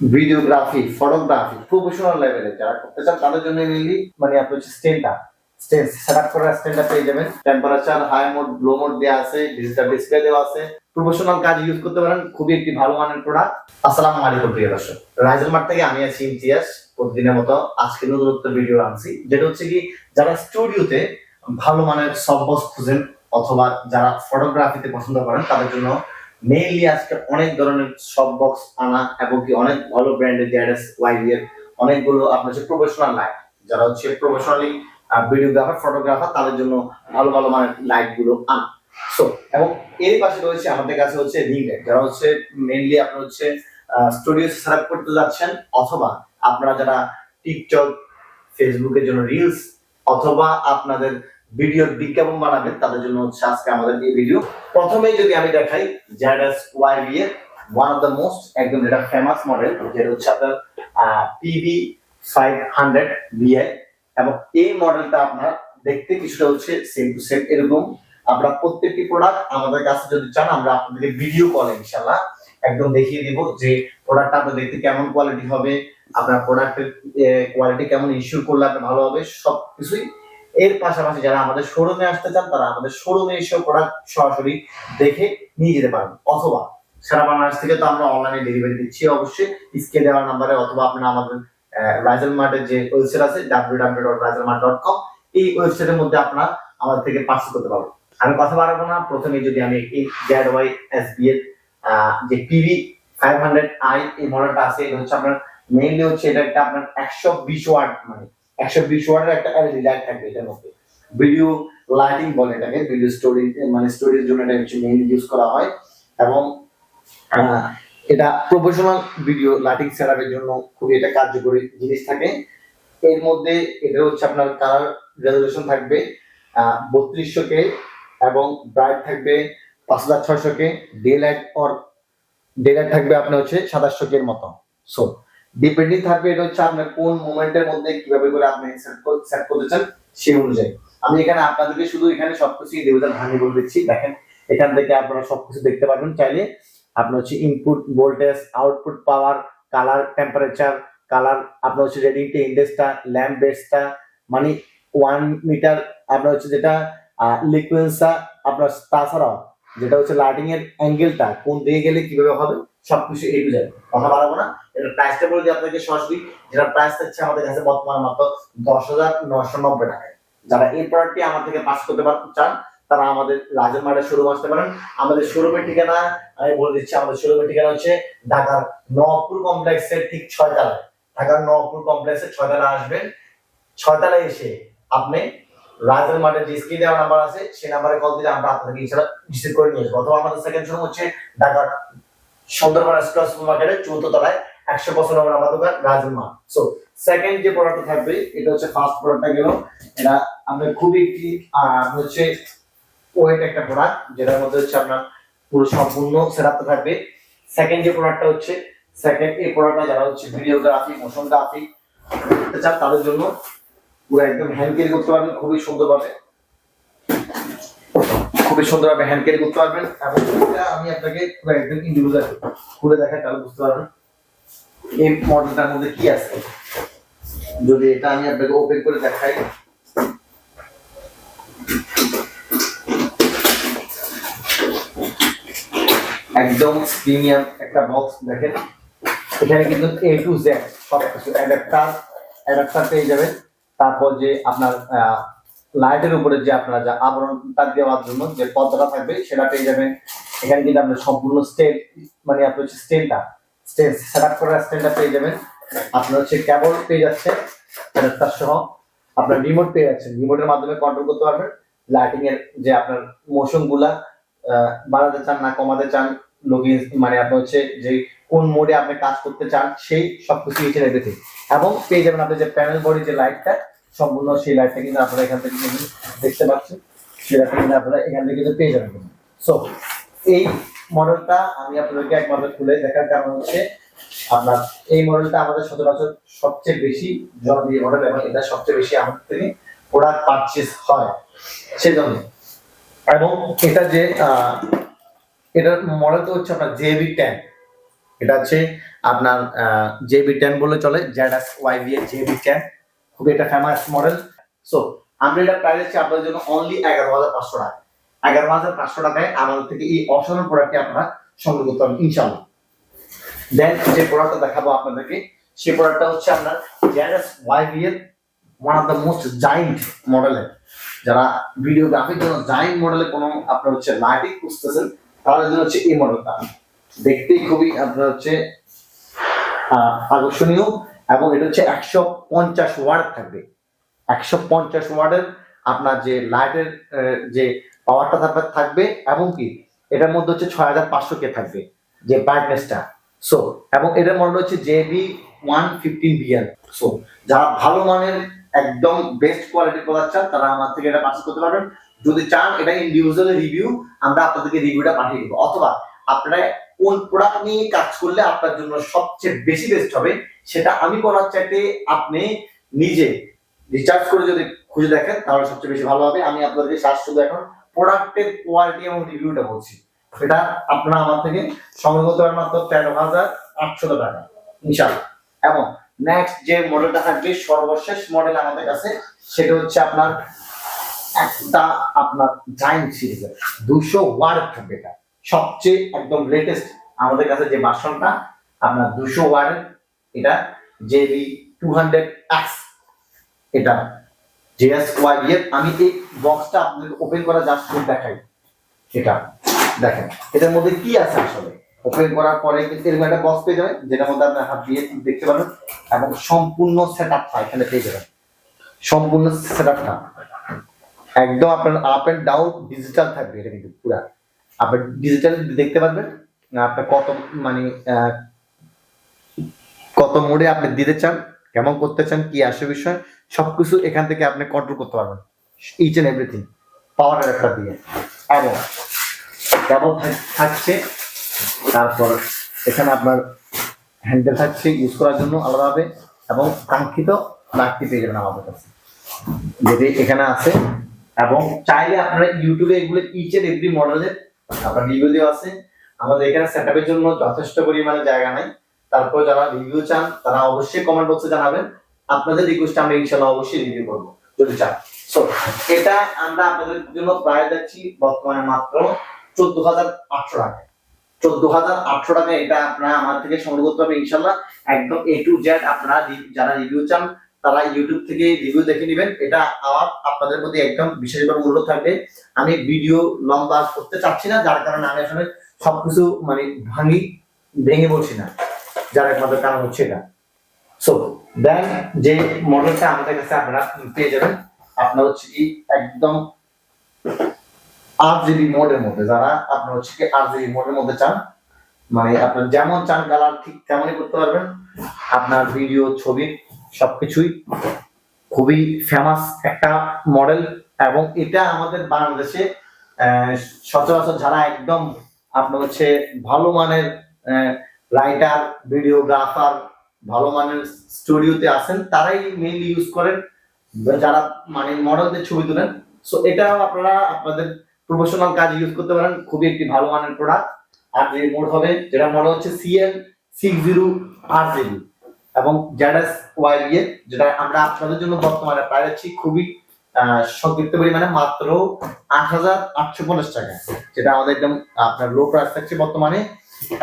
Videography, photography professional লেভেলে যারা করতে চান, তাদের জন্য মেনলি মানে আপনার হচ্ছে স্টেনটা স্টেন সেট আপ করার স্টেনটা পেয়ে যাবেন। Temperature high mode low mode দেওয়া আছে ডিজিটাল ডিসপ্লে দেওয়া আছে। প্রফেশনাল কাজ ইউজ করতে পারেন, খুবই একটি ভালো মানের প্রোডাক্ট আসসালামু আলাইকুম প্রিয় দর্শক। রাইজেল মার্ট থেকে আমি আছি ইমতিয়াজ। প্রতিদিনের মতো আজকে নতুন একটা ভিডিও আনছি। যেটা হচ্ছে কি, যারা স্টুডিওতে ভালো মানের সব বক্স খুঁজেন অথবা যারা ফটোগ্রাফিতে পছন্দ করেন, তাদের জন্য মেইনলি আজকে অনেক ধরনের সব বক্স আনা এবং কি অনেক ভালো ব্র্যান্ডের জেডএস ওয়াইবি এর অনেকগুলো আপনার হচ্ছে প্রফেশনাল লাইট যারা হচ্ছে প্রফেশনালি ভিডিওগ্রাফার ফটোগ্রাফার তাদের জন্য ভালো ভালো মানের লাইটগুলো আনা। সো এবং এর পাশে রয়েছে আমাদের কাছে হচ্ছে রিং লাইট যারা হচ্ছে মেইনলি আপনার হচ্ছে স্টুডিও সেট করতে যাচ্ছেন, অথবা আপনারা যারা টিকটক ফেসবুকের জন্য রিলস অথবা আপনাদের ভিডিওর বিজ্ঞাপন বানাবেন, তাদের জন্য হচ্ছে আজকে আমাদের এই ভিডিও। প্রথমেই যদি আমি দেখাই জেডএস ওয়াইবি এর ওয়ান অফ দ্য মোস্ট একদম যেটা ফেমাস মডেল যেটা হচ্ছে আপনার পিবি ফাইভ হান্ড্রেড বিআই এবং এই মডেলটা আপনার দেখতে কিছুটা হচ্ছে সেম টু সেম এরকম আমরা প্রত্যেকটি প্রোডাক্ট আমাদের কাছে যদি চান, আমরা আপনাদেরকে ভিডিও কলে ইনশাল্লাহ একদম দেখিয়ে দিব যে প্রোডাক্টটা আপনার দেখতে কেমন কোয়ালিটি হবে, আপনার প্রোডাক্টের কোয়ালিটি কেমন ইস্যু করলে আপনার ভালো হবে সব কিছুই এর পাশাপাশি যারা আমাদের শোরুমে আসতে চান, তারা আমাদের শোরুমে এসে প্রোডাক্ট সরাসরি দেখে নিয়ে যেতে পারবেন অথবা সারা বাংলাদেশ থেকে তো আমরা অনলাইনে ডেলিভারি দিচ্ছি অবশ্যই। স্ক্রিনে দেওয়া নাম্বারে অথবা আপনারা আমাদের রাইজেল মার্টের যে ওয়েবসাইট আছে www.raizelmart.com এই ওয়েবসাইটের মধ্যে আপনারা আমাদের থেকে পার্সেল করতে পারবেন। আমি কথা বাড়াবো না। প্রথমে যদি আমি এই জেড ওয়াই এস বি এর যে পিভি ফাইভ হান্ড্রেড আই এই মডেলটা আছে, এটা হচ্ছে আপনার মেইনলি হচ্ছে এটা একটা আপনার একশো বিশ ওয়াট মানে একশো বিশ ওয়াটের একটা এলইডি লাইট থাকবে এটার মধ্যে। ভিডিও লাইটিং বলে এটাকে ভিডিও স্টোরি মানে স্টোরির জন্য এটা হচ্ছে মেইনলি ইউজ করা হয়। এবং এটা প্রফেশনাল ভিডিও লাইটিং সেটআপের জন্য খুবই এটা কার্যকরী জিনিস থাকে। এর মধ্যে এটা হচ্ছে আপনার কালার রেজলিউশন থাকবে বত্রিশশো কে এবং ব্রাইট থাকবে পাঁচ হাজার ছয়শো K. Daylight or daylight থাকবে আপনার হচ্ছে সাতাশশো কে মতো। সো ডিপেন্ডিং থাকবে এটা হচ্ছে আপনার কোন মোমেন্টের মধ্যে কীভাবে করে আপনি সেট করতে চান সেই অনুযায়ী। আমি এখানে আপনাদেরকে শুধু এখানে সবকিছু দেবতার ভাঙি বলে দিচ্ছি। দেখেন, এখান থেকে আপনারা সবকিছু দেখতে পারবেন। চাইলে আপনার হচ্ছে input voltage output power colour temperature colour আপনার হচ্ছে রেডিং টু ইন্ডেক্সটা ল্যাম্প বেসটা মানে ওয়ান মিটার আপনার হচ্ছে যেটা লিকুয়েন্সা আপনার তাছাড়াও যেটা হচ্ছে লাইটিং এর অ্যাঙ্গেলটা কোন দিকে গেলে কীভাবে হবে সবকিছু এই টু যাবে কথা বাড়াবো না। এটা প্রাইসটা বলে দিই আপনাকে সরাসরি। যেটা প্রাইস থাকছে আমাদের কাছে বর্তমানে মাত্র দশ হাজার নশো নব্বই টাকায়। যারা এই প্রোডাক্টটি আমার থেকে পাস করতে পার চান, তারা আমাদের রাজের মার্টের শোরুম আসতে পারেন। আমাদের শোরুমের ঠিকানা, আমি বলে দিচ্ছি, আমাদের শোরুমের ঠিকানা হচ্ছে ঢাকার নবপুর কমপ্লেক্সের ঠিক ছয়তলায়। ঢাকার নবপুর কমপ্লেক্সের ছয়তলা আসবেন। ছয়তলায় এসে আপনি রাজের মাঠে যে স্ক্রিন দেওয়া নাম্বার আছে, সেই নাম্বারে কল দিলে আমরা আপনাকে ইনশাআল্লাহ রিসিভ করে নিয়ে আসব। অথবা আমাদের সেকেন্ড শোরুম হচ্ছে ঢাকার সুন্দরবন স্কোয়ার সুপার মার্কেটের চৌদ্দ তলায় একশো বছর নম্বর আমার দোকান রাজের মাঠ সো সেকেন্ড যে প্রোডাক্ট থাকবে, এটা হচ্ছে ফার্স্ট প্রোডাক্টটা গেল। এটা আমরা খুবই একটি হচ্ছে ওয়েট একটা প্রোডাক্ট যেটার মধ্যে হচ্ছে আপনার পুরো সম্পূর্ণ সেটআপটা থাকবে। সেকেন্ড যে প্রোডাক্টটা হচ্ছে সেকেন্ড এই প্রোডাক্টটা যারা হচ্ছে ভিডিওগ্রাফি মোশন গ্রাফি চান, তাদের জন্য পুরো একদম হ্যান্ড করতে পারবেন, খুবই সুন্দরভাবে। খুবই সুন্দরভাবে হ্যান্ড ক্যারি করতে পারবেন এবং আমি আপনাকে পুরো একদম ইন্ডিভিজুয়াল খুলে দেখাই, তাহলে বুঝতে পারবেন এই মডেলটার মধ্যে কি আছে। যদি এটা আমি আপনাকে ওপেন করে দেখাই। একদম প্রিমিয়াম একটা বক্স দেখেন। এখানে কিন্তু এ টু জেড সব কিছু অ্যাডাপ্টার অ্যাডাপ্টার পেয়ে যাবেন। তারপর যে আপনার লাইটের উপরে যে আপনার যা আবরণটা দেওয়ার জন্য যে পর্দাটা থাকবে, সেটা পেয়ে যাবেন। এখানে কিন্তু আপনার সম্পূর্ণ স্টেল মানে আপনার হচ্ছে স্টেলটা স্টেল সেট আপ করার স্টেলটা পেয়ে যাবেন। আপনার হচ্ছে কেবল পেয়ে যাচ্ছে অ্যাডাপ্টার সহ। আপনার রিমোট পেয়ে যাচ্ছেন। রিমোটের মাধ্যমে কন্ট্রোল করতে পারবেন। লাইটিং এর যে আপনার মোশনগুলা বাড়াতে চান না, কমাতে চান লগিন মানে আপনার হচ্ছে যে কোন মোডে আপনি কাজ করতে চান, সেই সবকিছু এবং পেয়ে যাবেন আপনি যে প্যানেল বডি যে লাইটটা সম্পূর্ণ সেই লাইটটা কিন্তু আপনারা এখান থেকে কিন্তু দেখতে পাচ্ছেন। সেটা কিন্তু আপনারা এখান থেকে কিন্তু পেয়ে যাবেন। সো এই মডেলটা আমি আপনাদেরকে একমাত্র খুলে দেখার কারণ হচ্ছে আপনার এই মডেলটা আমাদের সচরাচর সবচেয়ে বেশি জনপ্রিয় মডেল এবং এটা সবচেয়ে বেশি আমাদের থেকে প্রোডাক্ট পারচেস হয়। সেজন্য এবং এটা যে এটার মডেল তো হচ্ছে আপনার জেবি ট্যান এটা হচ্ছে আপনার জেবি টেন বলে চলে জেডাস ওয়াইভি এর জেবি টেন খুবই একটা ফেমাস মডেল সো আমরা প্রাইস হচ্ছে আপনাদের জন্য অনলি এগারো হাজার পাঁচশো টাকা। এগারো হাজার পাঁচশো টাকায় আমাদের থেকে এই অসাধারণ প্রোডাক্টটি আপনারা সংগ্রহ করতে পারবেন ইনশাল্লাহ দেন যে প্রোডাক্টটা দেখাবো আপনাদেরকে সেই প্রোডাক্টটা হচ্ছে আপনার জেডাস ওয়াইভি এর one of the most giant মডেলের যারা ভিডিওগ্রাফির জন্য জাইন্ট মডেলে কোনো আপনার হচ্ছে লাইটিং খুঁজতেছেন, তাদের জন্য হচ্ছে এই মডেলটা দেখতেই খুবই আপনার হচ্ছে আকর্ষণীয়। এবং এটা হচ্ছে একশো পঞ্চাশ ওয়ার্ড থাকবে। একশো পঞ্চাশ ওয়ার্ডের আপনার যে লাইটের যে পাওয়ারটা থাকবে থাকবে এবং কি, এটার মধ্যে হচ্ছে ছয় হাজার পাঁচশো কে থাকবে যে ব্রাইটনেসটা সো এবং এটার মডেল হচ্ছে JB one fifteen BL so যারা ভালো মানের একদম বেস্ট কোয়ালিটির প্রোডাক্ট চান, তারা আমার থেকে এটা পার্চেস করতে পারবেন। যদি চান, এটা ইন্ডিভিজুয়াল রিভিউ আমরা আপনাদেরকে রিভিউটা পাঠিয়ে দেবো। অথবা আপনারা কোন প্রোডাক্ট নিয়ে কাজ করলে আপনার জন্য সবচেয়ে বেশি বেস্ট হবে, সেটা আমি করার চাইতে আপনি নিজে রিচার্জ করে যদি খুঁজে দেখেন, তাহলে সবচেয়ে বেশি ভালো হবে। আমি আপনাদেরকে সার্চ শুধু এখন প্রোডাক্টের কোয়ালিটি এবং রিভিউটা বলছি। সেটা আপনারা আমার থেকে সংগ্রহ করতে পারেন মাত্র তেরো হাজার আটশো টাকা ইনশাল্লাহ এবং নেক্সট যে মডেলটা থাকবে, সর্বশেষ মডেল আমাদের কাছে, সেটা হচ্ছে আপনার একটা আপনার জাইন্ট সিরিজের দুশো ওয়ার্ড থাকবে এটা। সবচেয়ে একদম লেটেস্ট আমাদের কাছে যে ভার্সনটা আপনার দুশো ওয়ার্ড এটা জেবি টু হান্ড্রেড এক্স এটা জেএস ওয়াই এর, আমি এই বক্সটা আপনাদের ওপেন করা জাস্ট দেখাই। এটা দেখেন, এটার মধ্যে কি আছে আসলে? ওপেন করার পরে কিন্তু এরকম একটা বক্স পেয়ে যাবেন, যেটার মধ্যে আপনার হাত দিয়ে দেখতে পাবেন এবং সম্পূর্ণ সেট আপটা এখানে পেয়ে যাবেন। সম্পূর্ণ সেট আপটা একদম আপনার আপ এন্ড ডাউন ডিজিটাল থাকবে এটা কিন্তু পুরা। আপনি ডিজিটাল দেখতে পারবেন। আপনার কত মানে কত মোডে আপনি দিতে চান, কেমন করতে চান, কি আসে বিষয়, সবকিছু এখান থেকে আপনি কন্ট্রোল করতে পারবেন। ইচ এন্ড এভরিথিং পাওয়ার একটা দিয়ে। এবং কেমন থাকছে, তারপর এখানে আপনার হ্যান্ডেল থাকছে ইউজ করার জন্য আলাদাভাবে, এবং কাঙ্ক্ষিত লাকটি পেয়ে যাবেন আমাদের কাছে। যেটি এখানে আছে, এবং চাইলে আপনারা ইউটিউবে এগুলো ইচ এন্ড এভরি মডেলের আপনার রিভিউ আছে। আমাদের এখানে সেটআপের জন্য যথেষ্ট পরিমাণে জায়গা নাই। তারপর যারা রিভিউ চান, তারা অবশ্যই কমেন্ট বক্সে জানাবেন। আপনাদের রিকোয়েস্ট আমরা ইনশাআল্লাহ অবশ্যই রিভিউ করব, যদি চান। সো এটা আমরা আপনাদের জন্য প্রায় যাচ্ছি বর্তমানে মাত্র চোদ্দ হাজার আটশো টাকা। চোদ্দ হাজার আটশো টাকা এটা আপনারা আমার থেকে সংগ্রহ করতে হবে ইনশাল্লাহ একদম এ টু জেড আপনারা যারা রিভিউ চান তারা ইউটিউব থেকে রিভিউ দেখে নেবেন। এটা আমার, আপনাদের প্রতি একদম বিশেষভাবে অনুরোধ থাকবে। আমি ভিডিও লম্বা করতে চাচ্ছি না, যার কারণে আমি আসলে সবকিছু মানে ভাঙি, ভেঙে বলছি না। যার একমাত্র কারণ হচ্ছে এটা। সো দেন যে মডেলটা আমাদের কাছে আপনারা পেয়ে যাবেন, আপনার হচ্ছে কি একদম আট জিবি মোডের মধ্যে, যারা আপনার হচ্ছে কি আট জিবি মোডের মধ্যে চান মানে আপনার যেমন চান কালার ঠিক তেমনই করতে পারবেন। আপনার ভিডিও ছবি সবকিছুই খুবই ফেমাস একটা মডেল এবং এটা আমাদের বাংলাদেশে সচরাচর যারা একদম আপনার হচ্ছে ভালো মানের রাইটার ভিডিওগ্রাফার ভালো মানের স্টুডিওতে আসেন তারাই মেইনলি ইউজ করেন, যারা মানে মডেলদের ছবি তোলেন। সো এটাও আপনারা আপনাদের প্রফেশনাল কাজ ইউজ করতে পারেন, খুবই একটি ভালো মানের প্রোডাক্ট আর যে মোড হবে, যেটা মডেল হচ্ছে সিএল সিক্স জিরো আট জিবি এবং জেডএস ওয়াই যেটা আমরা আপনাদের জন্য বর্তমানে যাচ্ছি খুবই সংক্ষিপ্ত পরিমাণে মাত্র আট হাজার আটশো পঞ্চাশ টাকা, যেটা আমাদের একদম, আপনার লো প্রাইস থাকছে বর্তমানে,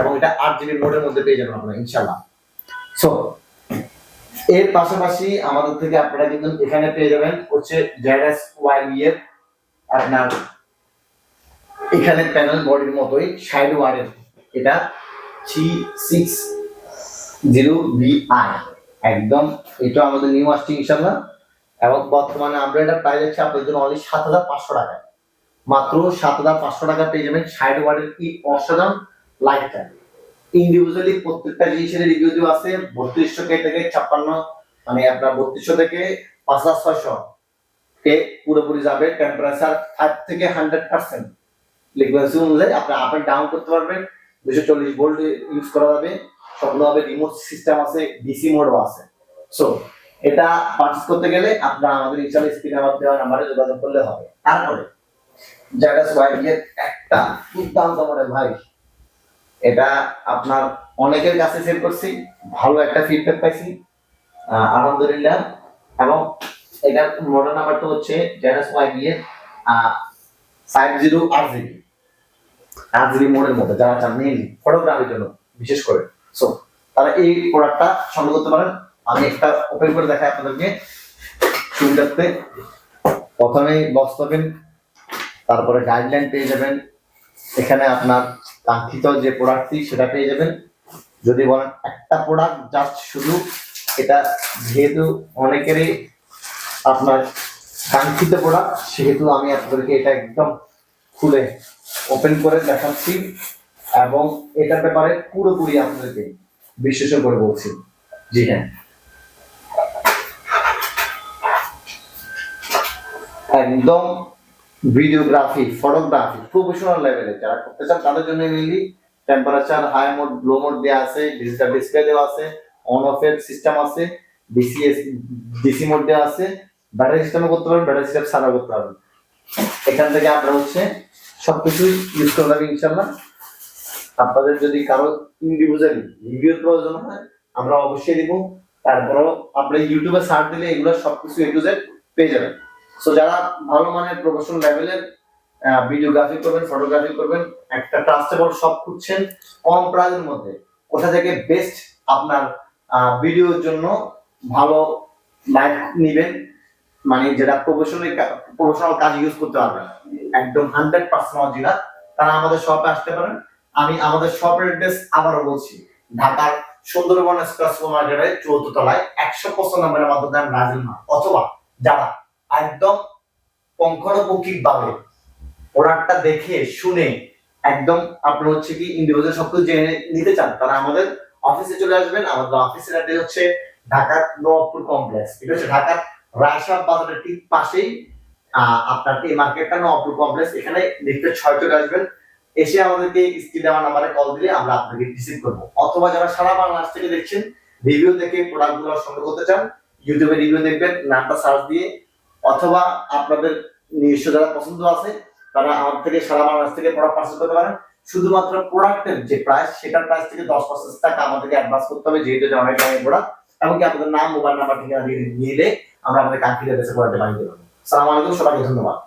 এবং এটা আট জিবি মোডের মধ্যে পেয়ে যাবেন আপনারা ইনশাল্লাহ সো এর পাশাপাশি আমাদের থেকে আপনারা কিন্তু এখানে পেয়ে যাবেন হচ্ছে জেডএস ওয়াই এর আপনার এখানে প্যানেল বডির মতোই সাইড ওয়ারের এটা three six zero B I. একদম, এটা আমাদের নিউ আসছে ইনশাল্লাহ এবং বর্তমানে আমরা এটা প্রাইস যাচ্ছে আপনাদের জন্য অনলি সাত হাজার পাঁচশো টাকা। মাত্র সাত হাজার পাঁচশো টাকা পেয়ে যাবেন সাইড ওয়ার্ডের কি অসাধারণ লাইটটা ইন্ডিভিজুয়ালি প্রত্যেকটা জিনিসের রিভিউ আছে, বত্রিশশো থেকে ছাপ্পান্ন মানে আপনার বত্রিশশো থেকে পাঁচ হাজার ছয়শো কে পুরোপুরি যাবে। টেম্পারেচার ফাইভ থেকে হান্ড্রেড পার্সেন্ট ফ্রিকোয়েন্সি অনুযায়ী আপনি আপ ডাউন করতে পারবেন। দুশো চল্লিশ ভোল্ট ইউজ করা যাবে। সবগুলো রিমোট সিস্টেম আছে ডিসি মোডও আছে। সো এটা পারচেস করতে গেলে আপনারা আমাদের ইনশাল স্ক্রিনে আমার দেওয়া নাম্বারে যোগাযোগ করলে হবে। তারপরে জাগাস ওয়াই এর একটা দুর্দান্ত মডেল ভাই, এটা আপনার অনেকের কাছে সেল করছি, ভালো একটা ফিডব্যাক পাইছি আলহামদুলিল্লাহ। এবং এটার মডেল নাম্বারটা হচ্ছে জেনাস ওয়াই বিএ ফাইভ জিরো আট জিবি আট জিবি মোডের মধ্যে, যারা চান ফটোগ্রাফির জন্য, বিশেষ করে। সো তারা এই প্রোডাক্টটা সংগ্রহ করতে পারেন। আমি একটা ওপেন করে দেখাই আপনাদেরকে। সুবিধার্থে প্রথমেই বক্স পাবেন, তারপরে গাইডলাইন পেয়ে যাবেন। এখানে আপনার কাঙ্ক্ষিত যে প্রোডাক্টটি সেটা পেয়ে যাবেন। যদি বলেন একটা প্রোডাক্ট জাস্ট শুধু, এটা যেহেতু অনেকেরই আপনার কাঙ্ক্ষিত প্রোডাক্ট সেহেতু আমি আপনাদেরকে এটা একদম খুলে ওপেন করে দেখাচ্ছি। এবং এটার ব্যাপারে পুরোপুরি আপনাদেরকে বিশ্লেষণ করে বলছি। জি। হ্যাঁ। একদম ভিডিওগ্রাফি ফটোগ্রাফি প্রফেশনাল লেভেলে। যারা করতে চান তাদের জন্য mainly temperature high mode low mode দেওয়া আছে ডিজিটাল ডিসপ্লে দেওয়া আছে অন অফ এর সিস্টেম আছে ডিসিএস ডিসি মোড দেওয়া আছে ব্যাটারি সিস্টেমে করতে পারবেন ব্যাটারি সিস্টেম ছাড়া করতে পারবেন। এখান থেকে আপনারা হচ্ছে সবকিছুই ইউজ করতে পারবেন ইনশাল্লাহ আপনাদের যদি কারও ইন্ডিভিজুয়ালি রিভিউর প্রয়োজন হয়, আমরা অবশ্যই দিব। তারপরেও আপনি ইউটিউবে সার্চ দিলে এগুলো সবকিছু এ টু জেড পেয়ে যাবেন। সো যারা ভালো মানের প্রফেশনাল লেভেলের ভিডিওগ্রাফি করবেন ফটোগ্রাফি করবেন, একটা ট্রাস্টেবল শপ খুঁজছেন, কম প্রাইসের মধ্যে, কোথা থেকে বেস্ট আপনার ভিডিওর জন্য ভালো লাইট নেবেন মানে যেটা প্রফেশনাল প্রফেশনাল কাজ ইউজ করতে পারবেন একদম হান্ড্রেড পার্সেন্ট অরিজিনাল তারা আমাদের শপে আসতে পারেন। আমি আমাদের শপের অ্যাড্রেস আবারও বলছি, ঢাকার সুন্দরবন এক্সপ্রেস মার্কেটের চৌদ্দ তলায় একশো পঁচাত্তর নম্বরের মাধ্যমে নাজিল না অথবা যারা একদম পঙ্খানুপঙ্খিক ভাবে প্রোডাক্টটা দেখে, শুনে একদম আপনার হচ্ছে কি ইন্ডিভিজুয়াল সবকিছু জেনে নিতে চান, তারা আমাদের অফিসে চলে আসবেন। আমাদের অফিসের অ্যাড্রেস হচ্ছে ঢাকার নবপুর কমপ্লেক্স এটা হচ্ছে ঢাকার রায়সাহ বাজারের ঠিক পাশেই আপনার এই মার্কেটটা নবপুর কমপ্লেক্স এখানে দেখতে ছয় চলে আসবেন। এসে আমাদেরকে স্ক্রিনে দেওয়া নাম্বারে কল দিলে আমরা আপনাকে রিসিভ করব। অথবা যারা সারা বাংলাদেশ থেকে দেখছেন রিভিউ দেখে প্রোডাক্টগুলো সংগ্রহ করতে চান ইউটিউবে রিভিউ দেখবেন, নামটা সার্চ দিয়ে। অথবা আপনাদের নিজস্ব যারা পছন্দ আছে, তারা আমার থেকে সারা বাংলাদেশ থেকে প্রোডাক্ট পার্সেল করতে পারেন। শুধুমাত্র প্রোডাক্টের যে প্রাইস সেটার প্রাইস থেকে দশ পার্সেন্ট টাকা আমাদেরকে অ্যাডভান্স করতে হবে, যেহেতু এটা অনেক দামের প্রোডাক্ট এমনকি আপনাদের নাম মোবাইল নাম্বার ঠিকানা দিয়ে নিলে আমরা আমাদের কাঙ্ক্ষিত দেশে করাতে পারি। সালাম আলাইকুম, সবাইকে ধন্যবাদ।